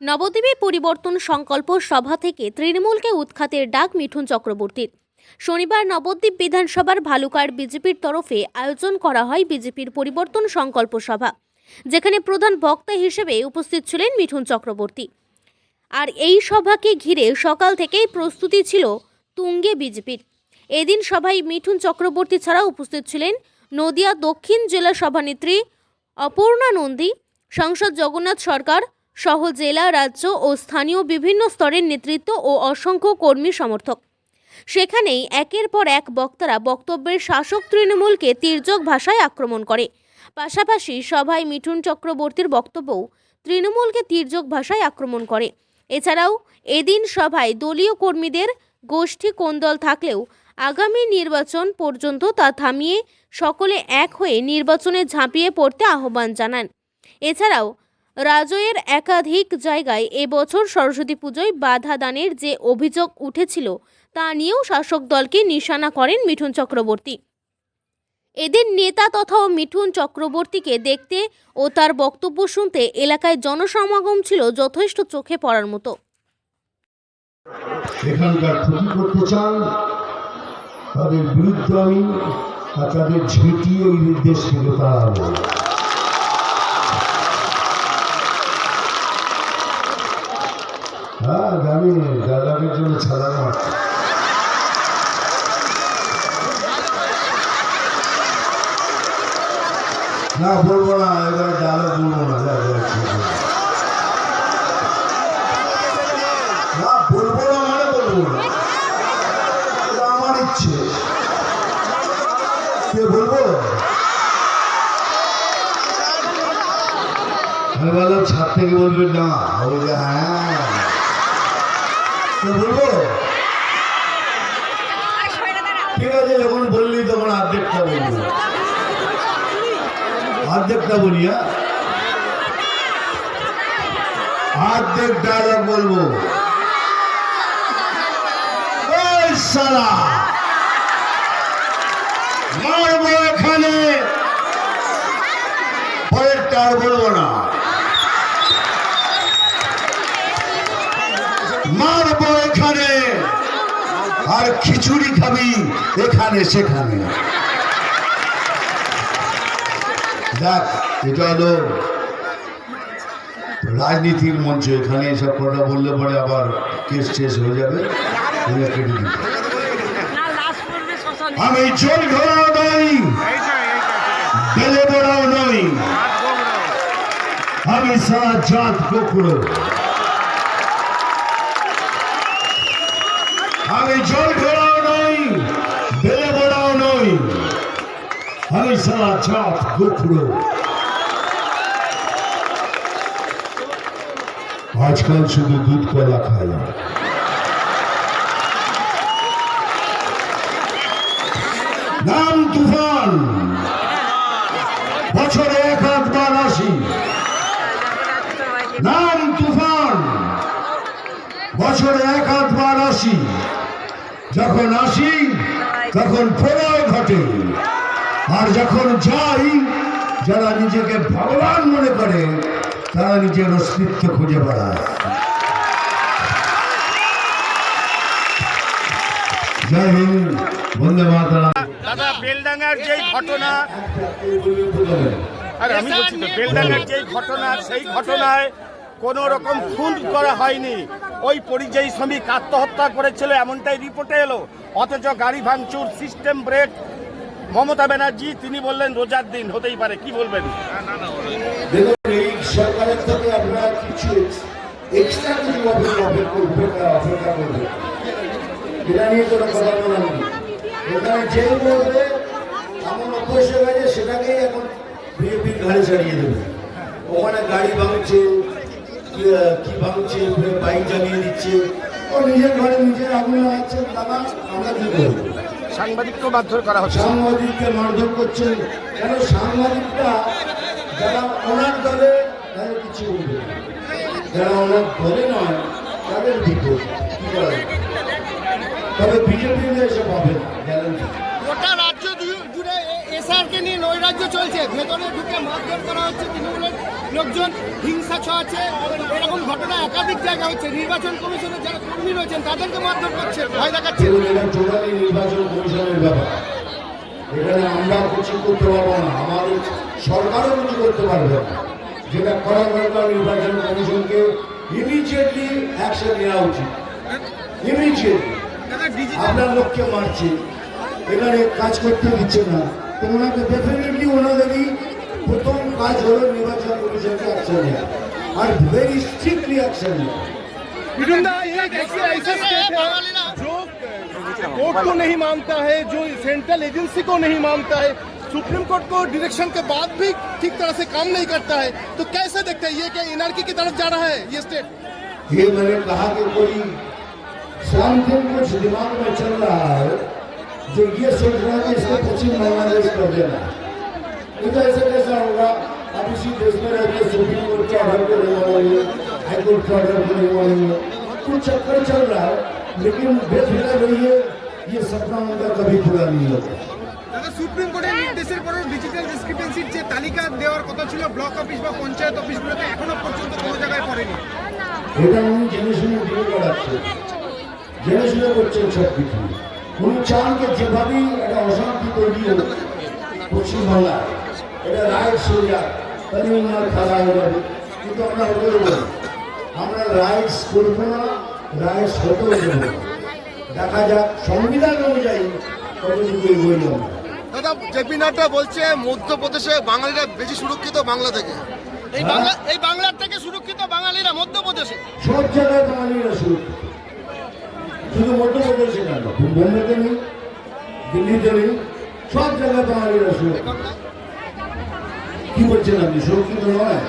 নবদ্বীপে পরিবর্তন সংকল্প সভা থেকে তৃণমূলকে উৎখাতের ডাক মিঠুন চক্রবর্তীর। শনিবার নবদ্বীপ বিধানসভার ভালুকার বিজেপির তরফে আয়োজন করা হয় বিজেপির পরিবর্তন সংকল্প সভা, যেখানে প্রধান বক্তা হিসেবে উপস্থিত ছিলেন মিঠুন চক্রবর্তী। আর এই সভাকে ঘিরে সকাল থেকেই প্রস্তুতি ছিল তুঙ্গে বিজেপির। এদিন সভায় মিঠুন চক্রবর্তী ছাড়া উপস্থিত ছিলেন নদিয়া দক্ষিণ জেলা সভানেত্রী অপূর্ণা নন্দী, সাংসদ জগন্নাথ সরকার সহ জেলা, রাজ্য ও স্থানীয় বিভিন্ন স্তরের নেতৃত্ব ও অসংখ্য কর্মী সমর্থক। সেখানেই একের পর এক বক্তারা বক্তব্যের শাসক তৃণমূলকে তির্যক ভাষায় আক্রমণ করে। পাশাপাশি সভায় মিঠুন চক্রবর্তীর বক্তব্যও তৃণমূলকে তির্যক ভাষায় আক্রমণ করে। এছাড়াও এদিন সভায় দলীয় কর্মীদের গোষ্ঠী কোন্দল থাকলেও আগামী নির্বাচন পর্যন্ত তা থামিয়ে সকলে এক হয়ে নির্বাচনে ঝাঁপিয়ে পড়তে আহ্বান জানান। এছাড়াও রাজয়ের একাধিক জায়গায় এবছর সরস্বতী পুজোয় বাধা দানের যে অভিযোগ উঠেছিল, তা নিয়েও শাসক দলকে নিশানা করেন মিঠুন চক্রবর্তী। এদের নেতা তথা মিঠুন চক্রবর্তীকে দেখতে ও তার বক্তব্য শুনতে এলাকায় জনসমাগম ছিল যথেষ্ট চোখে পড়ার মতো। এখানকার ক্ষতি করতে চান, তাদের বিরুদ্ধে আমি তাদের ঝেঁটিয়ে এই দেশ থেকে তাড়াবো হ্যাঁ জানি হচ্ছে না, বলব না বলব না বলব মানে কে বলব? আমি বললাম ছাদ থেকে বলবেন হ্যাঁ। বলব? ঠিক আছে যখন বললি তখন বলব হ্যাঁ? বলব। পরেরটা আর বলব না মারবো এখানে আর খিচুড়ি খাবি এখানে সেখানে। দেখ এটা হলো রাজনীতির মঞ্চ এখানে এসব কথা বললে পরে আবার কেস টেস হয়ে যাবে। আমি জল ঘোড়াও নই বেলে বড়াও নই। আমি সারা জাত কুকুরো আমি জল ঘোড়াও নই, বেলে বড়াও নই। আমি সারা জাত কুকুরো আজকাল শুধু দুধ কলা খাই। নাম তুফান। বছরে এক আধবার আসি। নাম তুফান। বছরে এক আধবার আসি। যখন আসি তখন প্রলয় ঘটে। আর যখন যাই যারা নিজেকে ভগবান মনে করে তারা নিজের অস্তিত্ব খুঁজে বেড়ায়। জয় হিন্দ বন্দে মাতারা দাদা বেলডাঙ্গার যেই ঘটনা আরে আমি বলছি তো বেলডাঙ্গার যেই ঘটনা সেই ঘটনায় কোনো রকম খুন করা হয়নি। ওই পরিযায়ী শ্রমিক আত্মহত্যা করেছিল, এমনটাই রিপোর্টে এলো। অথচ গাড়ি ভাঙচুর সিস্টেম ব্রেক মমতা ব্যানার্জি, তিনি বললেন, রোজার দিন, হতেই পারে, কি বলবেন? আপনারা কিছু এখন ঘাড়ে ছাড়িয়ে দেবে। ওখানে গাড়ি ভাঙছে কি- কি ভাঙছে বাইক জ্বালিয়ে দিচ্ছে? ও নিজের ঘরে নিজের আগুন লাগাচ্ছে দাদা আমরা কি করব? সাংবাদিককেও মারধর করা হচ্ছে। সাংবাদিককে মারধর করছেন কেন সাংবাদিকরা যারা ওনার দলে তাদের কিছু বলবে না। যারা ওনার দলে নয় তাদের বিপদ কি করা তবে বিজেপি এসব হবে না গ্যারান্টি গোটা রাজ্য জুড়ে এসআরকে নিয়ে নৈরাজ্য চলছে। ভেতরে ঢুকে মারধর করা হচ্ছে তৃণমূলের লোকজন হিংসা ছড়াচ্ছে। এরকম ঘটনা একাধিক জায়গা হচ্ছে। নির্বাচন কমিশনের যারা কর্মী রয়েছেন, তাদেরকে মারধর করছে, ভয় দেখাচ্ছে। এখানে আমরা কিছু করতে পারব না। আমাদের সরকারও কিছু করতে পারবে না। যেটা করা দরকার নির্বাচন কমিশনকে ইমিডিয়েটলি অ্যাকশন নেওয়া উচিত। ইমিডিয়েটলি আপনার লোককে মারছে। এখানে কাজ করতে দিচ্ছে না। তো ওনাকে ডেফিনেটলি ওনাদেরই প্রথম কাজ হলো নির্বাচন কমিশনকে অ্যাকশন নেওয়া আর ভেরি স্ট্রিক্টলি অ্যাকশন নেওয়া विडुंदा ये एक ऐसे ऐसा स्टेट है जो कोर्ट को नहीं मानता है जो सेंट्रल एजेंसी को नहीं मानता है सुप्रीम कोर्ट को डायरेक्शन के बाद भी ठीक तरह से काम नहीं करता है तो कैसे देखते हैं ये क्या इनर्की की तरफ जा रहा है ये स्टेट ये मैंने कहा कि कोई समथिंग कुछ दिमाग में चल रहा है जो ये सोच रहा है कि इसको पश्चिम बांग्लादेश कर देना नहीं तो ऐसे कैसा होगा अब इसी देश में रहते सुप्रीम कोर्ट के ऑर्डर को नहीं मानेंगे हाई कोर्ट के ऑर्डर को नहीं मानेंगे कुछ चक्कर चल रहा है लेकिन बेफिक्र रहिए ये सपना उनका कभी पूरा नहीं होगा দাদা সুপ্রিম কোর্টের নির্দেশের পরেও ডিজিটাল ডিসক্রিপেন্সির যে তালিকা দেওয়ার কথা ছিল ব্লক অফিস বা পঞ্চায়েত অফিসগুলোতে এখনো পর্যন্ত কোনো জায়গায় পড়েনি এটা উনি জেনে শুনে ডিল করাচ্ছেন জেনে শুনে করছেন সব কিছু উনি চান যে যেভাবেই একটা অশান্তি তৈরি হোক পশ্চিমবাংলায় এটা রাইট সোজা তাহলে ওনার খেলা হয়ে যাবে কিন্তু আমরা হতে দেবো আমরা রাইটস করব না রাইটস হতেও দেবো দেখা যাক সংবিধান অনুযায়ী কতটুকু এগোই আমরা দাদা জেপি নাড্ডা বলছে মধ্যপ্রদেশে বাঙালিরা বেশি সুরক্ষিত বাংলা থেকে। এই বাংলা এই বাংলার থেকে সুরক্ষিত বাঙালিরা মধ্যপ্রদেশে। সব জায়গায় বাঙালিরা সুরক্ষিত। শুধু মধ্যপ্রদেশে কেন বোম্বেতে নেই দিল্লিতে নেই সব জায়গায় বাঙালিরা সুরক্ষিত। কি বলছেন আপনি? সুরক্ষিত নয়?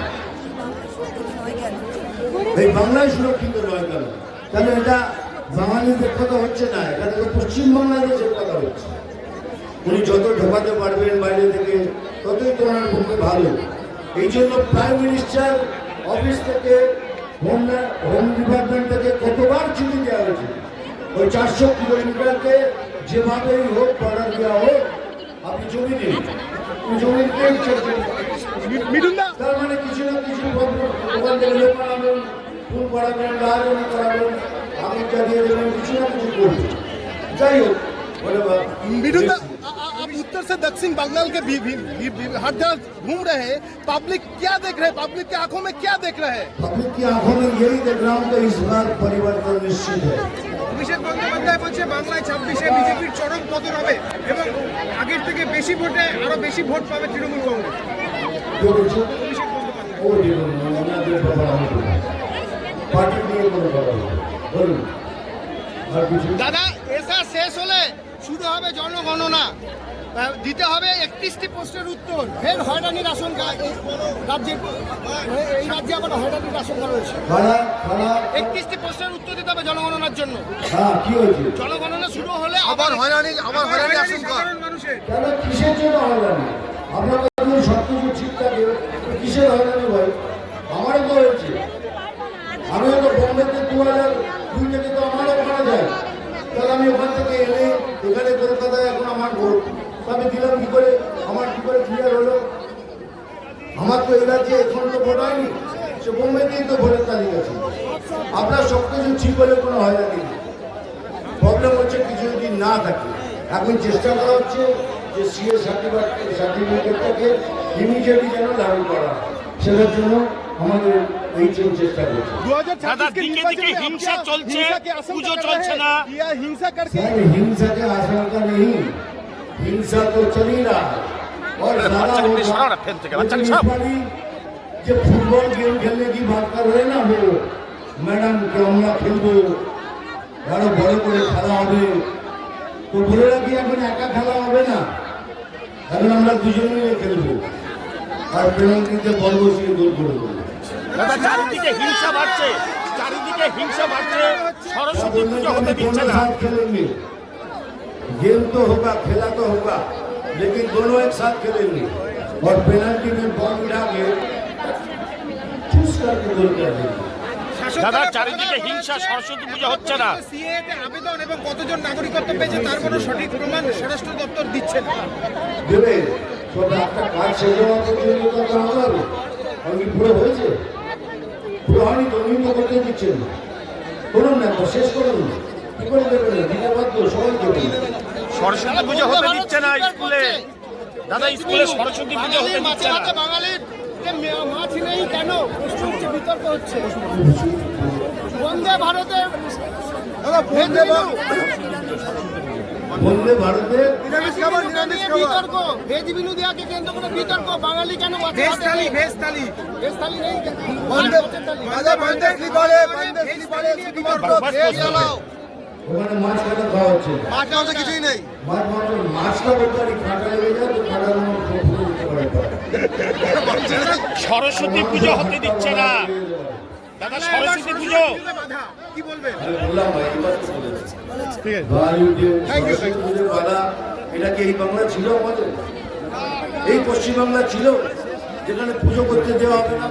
এই বাংলায় সুরক্ষিত নয় কেন? তাহলে এটা বাঙালিদের কথা হচ্ছে না, এখানে তো পশ্চিম বাংলাদেশের কথা হচ্ছে। উনি যত ঢোকাতে পারবেন বাইরে থেকে, ততই তো ওনার পক্ষে ভালো। এই জন্য প্রাইম মিনিস্টার অফিস থেকে হোম হোম ডিপার্টমেন্ট থেকে কতবার চিঠি দেওয়া হয়েছে? ওই চারশো কিলোমিটারকে যেভাবেই হোক অর্ডার দেওয়া হোক, আপনি জমি ওই জমি দিতেই চলছেন মিঠুনদা তার মানে কিছু না কিছু প্রবলেম ওখান থেকে লোক আনাবেন ফুল করাবেন রাজন করাবেন আমি দিয়ে দেবেন কিছু না কিছু করবেন যাই হোক বলে বা मिठुन दा, आ- आ- आप उत्तर से दक्षिण बंगाल के भी, भी, भी, भी, हर जगह घूम रहे हैं पब्लिक क्या देख रहे हैं पब्लिक की आंखों में क्या देख रहे हैं पब्लिक की आंखों में यही देख रहा हूँ कि इस बार परिवर्तन निश्चित है অভিষেক বন্দ্যোপাধ্যায় বলছে বাংলায় ছাব্বিশে বিজেপির চরম পতন হবে এবং আগের থেকে বেশি ভোটে আরো বেশি ভোট পাবে তৃণমূল কংগ্রেস দাদা এসা শেষ হলে শুরু হবে জনগণনা। দিতে হবে একত্রিশটি প্রশ্নের উত্তর। ফের হয়রানির আশঙ্কা রাজ্যে এই রাজ্যে আবার হয়রানির আশঙ্কা রয়েছে। একত্রিশটি প্রশ্নের উত্তর দিতে হবে জনগণনার জন্য। হ্যাঁ, জনগণনা শুরু হলে আবার হয়রানি আবার হয়রানি আশঙ্কা। মানুষের কিসের জন্য হয়রানি? আপনার কাছে সব কিছু ঠিক থাকে কিসের হয়রানি ভাই আমারও তো হয়েছে আমিও তো বোম্বেতে দু হাজার দুই থেকে তো আমারও মারা যায়। তাহলে আমি ওখান থেকে এনে এখানে কলকাতায় এখন আমার ভোট। তো আমি দিলাম কি করে? আমার কি করে ক্লিয়ার হলো? আমার তো এই রাজ্যে এখন তো ভোট হয়নি। সে বোম্বেতেই তো ভোটের তালিকা ছিল। আপনার সব কিছু ঠিক হলে কোনো হয়রানি নেই প্রবলেম হচ্ছে কিছু যদি না থাকে। এখন চেষ্টা করা হচ্ছে যে সিএ সার্টিফিকেট সার্টিফিকেটটাকে ইমিডিয়েটলি যেন লাগু করা হয়। সেটার জন্য আমাদের এই জন্য চেষ্টা করছি দাদা, দিকে দিকে হিংসা চলছে, পুজো চলছে না। হিংসা करके सर हिंसा के आशंका नहीं हिंसा तो चल ही रहा है और ज्यादा বাচ্চাকে होगा। সরাও না, ফ্যান থেকে, বাচ্চাকে लेकिन इस সরাও। बारी जो फुटबॉल गेम खेलने की बात कर रहे हैं ना वो मैडम के আমরা খেলবো আরো বড় করে খেলা হবে তো বলে রাখি এখন একা খেলা হবে না এখন আমরা দুজন মিলে খেলবো আর পেনাল্টিতে বল বসিয়ে গোল করে দেবো দাদা চারিদিকে হিংসা বাড়ছে চারিদিকে হিংসা বাড়ছে সরস্বতী পুজো হতে দিচ্ছে दोनों না साथ खेलेंगे गेम तो होगा खेला तो होगा लेकिन दोनों एक साथ खेलेंगे और पेनल्टी में बॉल गिरा के चूस करके गोल कर देंगे দাদা চারিদিকে হিংসা সরস্বতী পুজো হচ্ছে না। সিএতে আবেদন এবং কতজন নাগরিকত্ব পেয়েছে তার কোনো সঠিক প্রমাণ স্বরাষ্ট্র দপ্তর দিচ্ছে না। দেবে একটা কাজ শেষ হওয়া পর্যন্ত তো করা আমি পুরো হয়েছে? পুরো হয়নি তো উনি তো করতে দিচ্ছেন না। করুন না শেষ করুন। কি করে দেবেন? না দিতে বাধ্য সবাই দেবেন সরস্বতী পুজো হতে দিচ্ছে না স্কুলে। দাদা স্কুলে সরস্বতী পুজো হতে দিচ্ছে না। বাঙালির যে মাছ নেই কেন? প্রশ্ন হচ্ছে বিতর্ক হচ্ছে। বন্দে ভারতে বন্দে বিতর্ক। ভেজ বিনু দেওয়াকে কেন্দ্র করে বিতর্ক। বাঙালি কেন veg thali veg thali. Veg thali নেই বন্দে দাদা বন্দে স্লিপারে বন্দে স্লিপারে শুধুমাত্র ভেজ চালাও ওখানে মাছ খাওয়া হচ্ছে। মাছ কিছুই নেই। মাছ মাছটা বলতে পারি কাঁটা লেগে যায় তো সরস্বতী পুজো হতে দিচ্ছে না। দাদা সরস্বতী পুজো। কি বলবে? আমি বললাম ভাই এবার তো বলেছি। ভাই, যে সরস্বতী পুজোর বাধা, এটা কি এই বাংলা ছিল আমাদের? এই পশ্চিমবাংলা ছিল যেখানে পুজো করতে দেওয়া হবে না।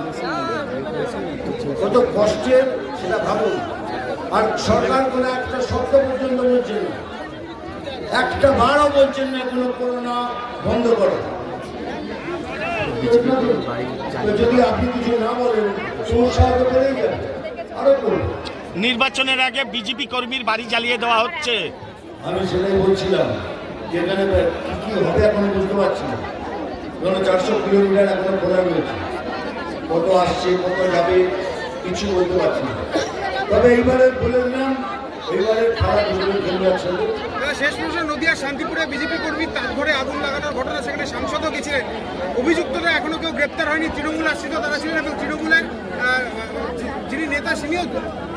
কত কষ্টের সেটা ভাবুন। আর সরকার কোনো একটা শব্দ পর্যন্ত বলছেন না। একটা বারও বলছেন না কোনো করোনা বন্ধ করো। তো যদি আপনি কিছু না বলেন সমস্যা হয়তো আরও করুন নির্বাচনের আগে বিজেপি কর্মীর বাড়ি জ্বালিয়ে দেওয়া হচ্ছে। আমি সেটাই বলছিলাম যে এখানে কি হবে এখনও বুঝতে পারছি না। কারণ চারশো কিলোমিটার এখনও খোলা রয়েছে। কত আসছে কত যাবে কিছু বলতে পারছি না। তবে এইবারে বলে দিলাম এইবারে খারাপ খেলবে একসাথে শেষ প্রশ্ন নদিয়া শান্তিপুরে বিজেপি কর্মী তার ঘরে আগুন লাগানোর ঘটনা, সেখানে সাংসদও গেছিলেন। অভিযুক্তরা এখনও কেউ গ্রেপ্তার হয়নি। তৃণমূল আশ্রিত তারা ছিলেন এবং তৃণমূলের যিনি নেতা তিনিও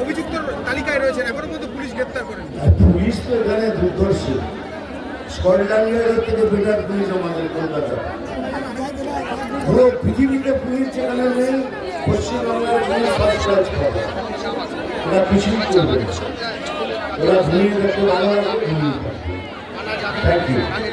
অভিযুক্তর তালিকায় রয়েছেন। এখনও পর্যন্ত পুলিশ গ্রেপ্তার করেন। পুলিশ তো এখানে দুর্দর্শী। থেকে বেটার পুলিশ আমাদের কলকাতা পুরো পৃথিবীতে পুলিশ যেখানে নেই পুলিশ ওরা ওরা ঘুমিয়ে দেখতে ভালো Thank you.